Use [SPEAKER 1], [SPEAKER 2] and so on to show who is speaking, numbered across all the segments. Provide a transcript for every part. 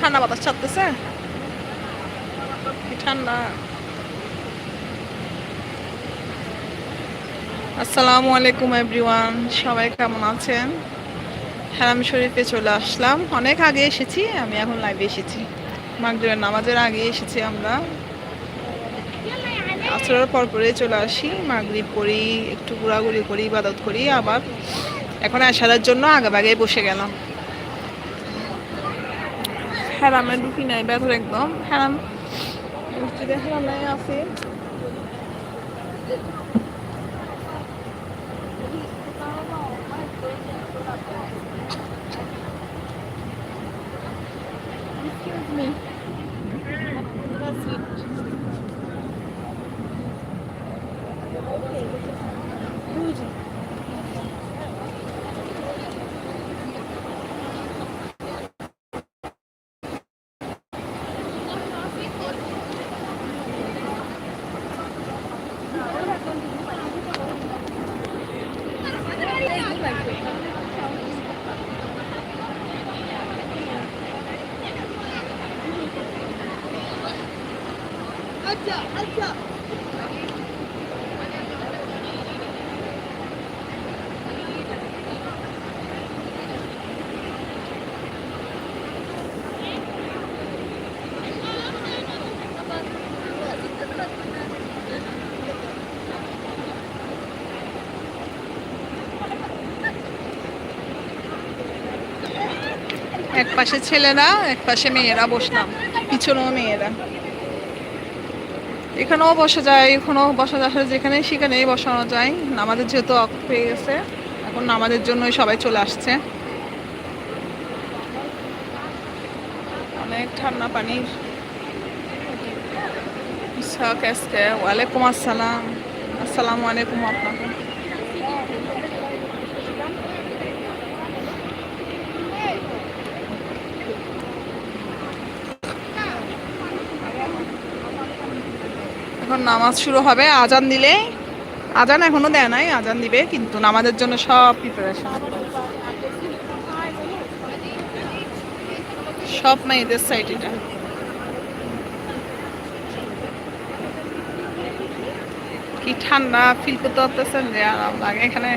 [SPEAKER 1] ঠান্ডা বাতাস ছাড়তেছে। ঠান্ডা। আসসালামু আলাইকুম এভরিওয়ান সবাই কেমন আছেন? হ্যারাম শরীফে চলে আসলাম। অনেক আগে এসেছি, আমি এখন লাইভে এসেছি। মাগরিবের নামাজের আগে এসেছি আমরা। আসরের পর পরে চলে আসি। মাগরিব করি একটু ঘোরাঘুরি করি, ইবাদত করি, আবার এখন আসার জন্য আগে বাগে বসে গেলাম। হ্যারামে ঢুকি নাই বেতর একদম হ্যারাম মসজিদে হ্যারামে আছে Excuse me. এক পাশে ছেলেরা এক পাশে মেয়েরা বসলাম। পিছনেও মেয়েরা। এখানেও বসা যায়, এখানেও বসা যায়। যেখানে সেখানেই বসানো যায়। নামাজের যেহেতু অফ হয়ে গেছে, এখন নামাজের জন্যই সবাই চলে আসছে। অনেক ঠান্ডা পানির। ওয়ালাইকুম আসসালাম। আসসালামু আলাইকুম আপনাকে। নামাজ শুরু হবে, আজান দিলে, আজান এখনও দেয় নাই, আজান দিবে, কিন্তু নামাজের জন্য সব প্রিপারেশন সব মেয়েদের সাইড এটা। কি ঠান্ডা ফিল করতে পারতেছেন যে আরাম লাগে এখানে।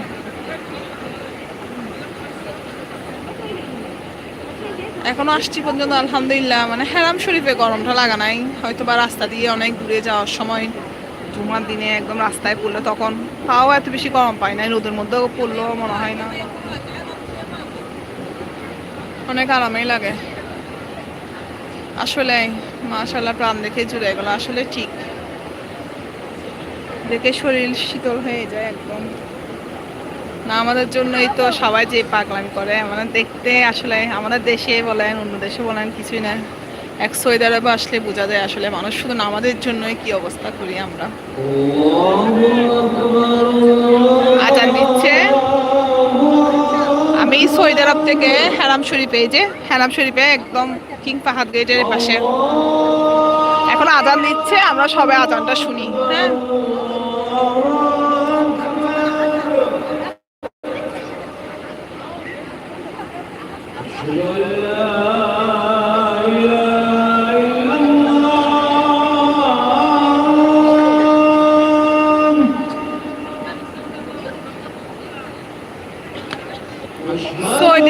[SPEAKER 1] এখনও আসছি পর্যন্ত, আলহামদুলিল্লাহ। মানে হেরাম শরীফে গরমটা লাগা নাই। হয়তো বা রাস্তা দিয়ে অনেক দূরে যাওয়ার সময় জুমার দিনে একদম রাস্তায় পড়লে তখন তাও এত বেশি গরম পাই না রোদের মধ্যেও পড়লেও মনে হয় না। অনেক আরামেই লাগে। আসলে মাশাল্লাহ প্রাণ দেখে জুড়ে গেল। আসলে ঠিক। দেখে শরীর শীতল হয়ে যায় একদম। না, আমাদের জন্যই তো সবাই যে পাগলামি করে মানে দেখতে আসলে আমাদের দেশে বলেন, অন্য দেশে বলেন কিছুই না। এক সৌদি আরবে আসলে বোঝা যায় আসলে মানুষ শুধু আমাদের জন্যই কি অবস্থা করি আমরা। আজান দিচ্ছে। আমি সৌদি আরব থেকে হ্যারাম শরীফে যে হ্যারাম শরীফে একদম কিং ফাহাদ গেটের পাশে। এখন আজান দিচ্ছে, আমরা সবাই আজানটা শুনি হ্যাঁ? সৌদি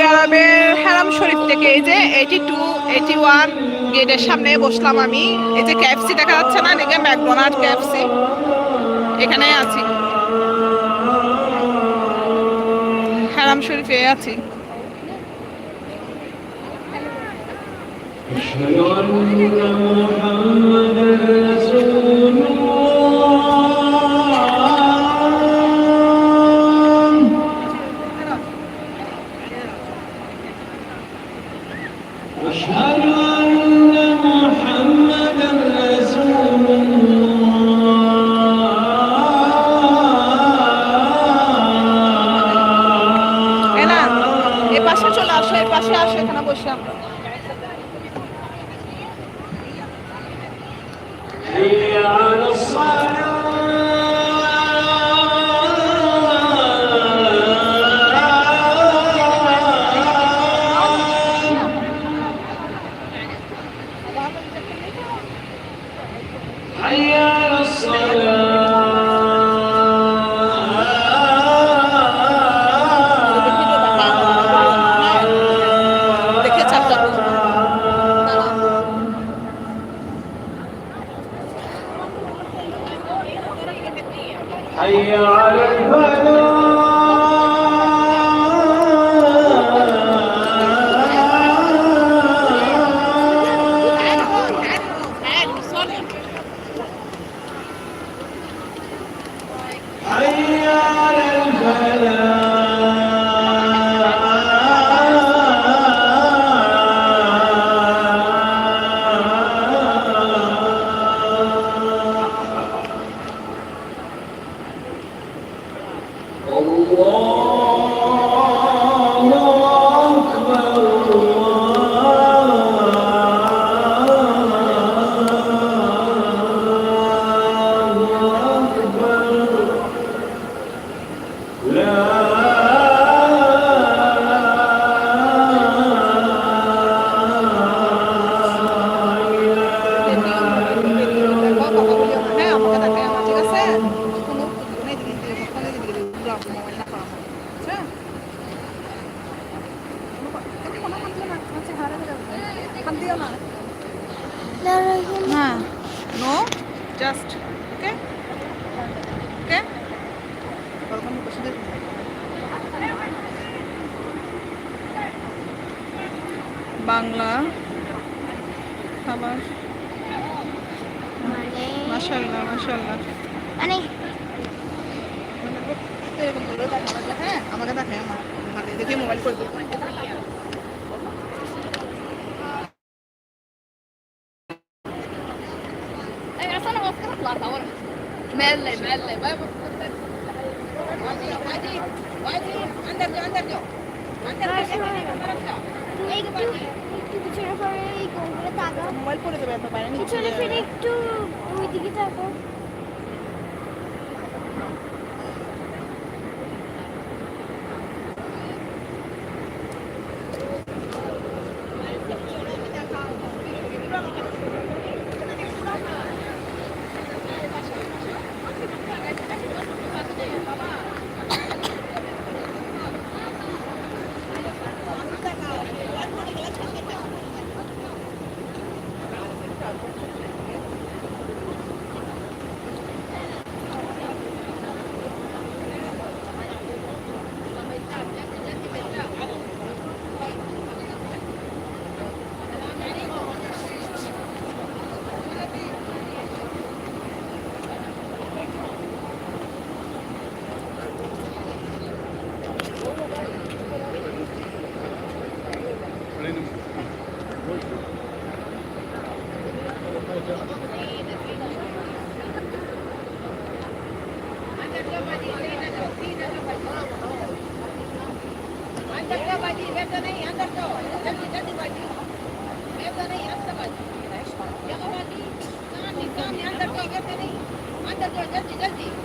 [SPEAKER 1] আরবের হারাম শরীফ থেকে এই যে এইটি টু এইটি ওয়ান গেটের সামনে বসলাম আমি। এই যে ক্যাফসি দেখা যাচ্ছে না দেখে ম্যাকডোনাল্ড ক্যাফসি এখানে আছি। হারাম শরীফে আছি।
[SPEAKER 2] أشهد أن محمدا رسول الله أشهد أن محمدا رسول
[SPEAKER 1] এ না এ
[SPEAKER 2] الله
[SPEAKER 1] পাশে চলে আসো এ পাশে আসো এখানে বসে আমরা
[SPEAKER 2] حي على الصلاة
[SPEAKER 1] Aleluia. হ্যাঁ। No just okay okay Bangla খাবার।
[SPEAKER 3] মানে?
[SPEAKER 1] মাশাল্লাহ মাশাল্লাহ
[SPEAKER 3] মানে?
[SPEAKER 1] এরকম করে হ্যাঁ? আমাকে দেখাই আমার। মানে দেখি মোবাইল করে দেবো। মোবাইল করে দেবে এত বাইরে।
[SPEAKER 3] ফিরে একটু ওই দিকে
[SPEAKER 4] Các
[SPEAKER 1] bạn!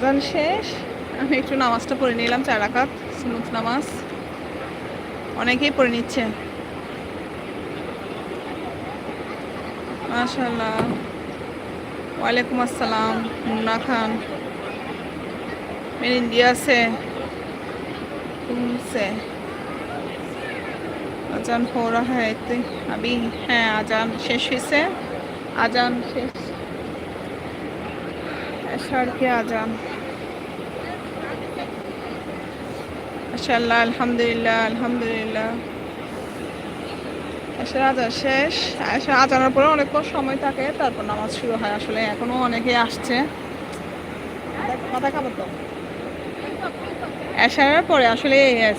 [SPEAKER 1] আজান শেষ। আমি একটু নামাজটা পড়ে নিলাম, চার আকাত সুনুত নামাজ। অনেকেই পড়ে নিচ্ছে। মাশাল্লাহ ওয়ালাইকুম আসসালাম, মুন্না খান। মেন ইন্ডিয়া সে আজান হো রাহা হ্যাঁ আবি হ্যাঁ আজান শেষ হয়েছে। আজান শেষ। এসার কি আজান? মাশাআল্লাহ, আলহামদুলিল্লাহ আলহামদুলিল্লাহ। এশার আজান শেষ। এশার আজানের পরে অনেকক্ষণ সময় থাকে, তারপর নামাজ শুরু হয়। আসলে এখনও অনেকে আসছে। মাথা খাবার তো। এশারের পরে আসলে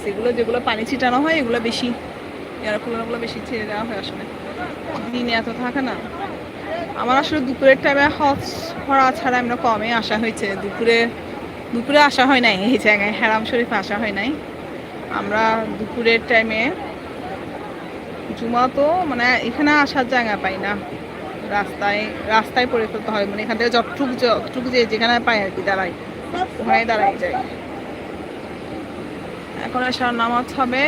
[SPEAKER 1] এগুলো যেগুলো পানি ছিটানো হয়, এগুলো বেশি। এয়ারফুলগুলো বেশি ছেড়ে দেওয়া হয় আসলে। দিনে এত থাকে না। আমার আসলে দুপুরের টাইমে হজ পড়া ছাড়া আমরা কমে আসা হয়েছে। দুপুরে দুপুরে আসা হয় নাই এই জায়গায়। হেরাম শরীফ আসা হয় নাই। আমরা দুপুরের টাইমে জুমা তো মানে এখানে আসার জায়গা পাই না। রাস্তায় রাস্তায় পড়ে ফেলতে হয় মানে এখান থেকে যতটুক যতটুক যে যেখানে পাই আর কি দাঁড়াই ওখানে দাঁড়াই যাই এখন আসার নামাজ হবে।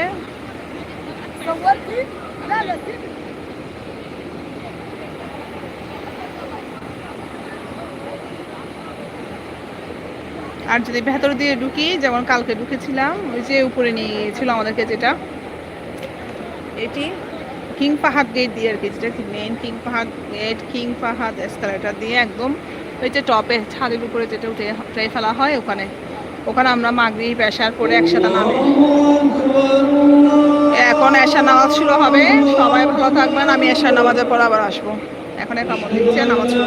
[SPEAKER 1] আর যদি ভেতর দিয়ে ঢুকি, যেমন কালকে ঢুকেছিলাম, ওই যে উপরে নিয়ে গিয়েছিল আমাদেরকে যেটা, এটি কিং পাহাড় গেট দিয়ে আর কি, যেটা মেইন কিং পাহাড় গেট কিং পাহাড় এসকালেটার দিয়ে একদম ওই যে টপে ছাদের উপরে যেটা উঠে উঠে ফেলা হয় ওখানে। ওখানে আমরা মাগরি, পেশার পরে একসাথে নামে। এখন এশার নামাজ শুরু হবে। সবাই ভালো থাকবেন, আমি এশার নামাজের পর আবার আসব। এখন কেমন দিচ্ছে নামাজ শুরু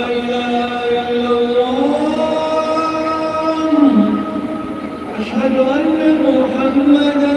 [SPEAKER 2] أشهد أن محمدا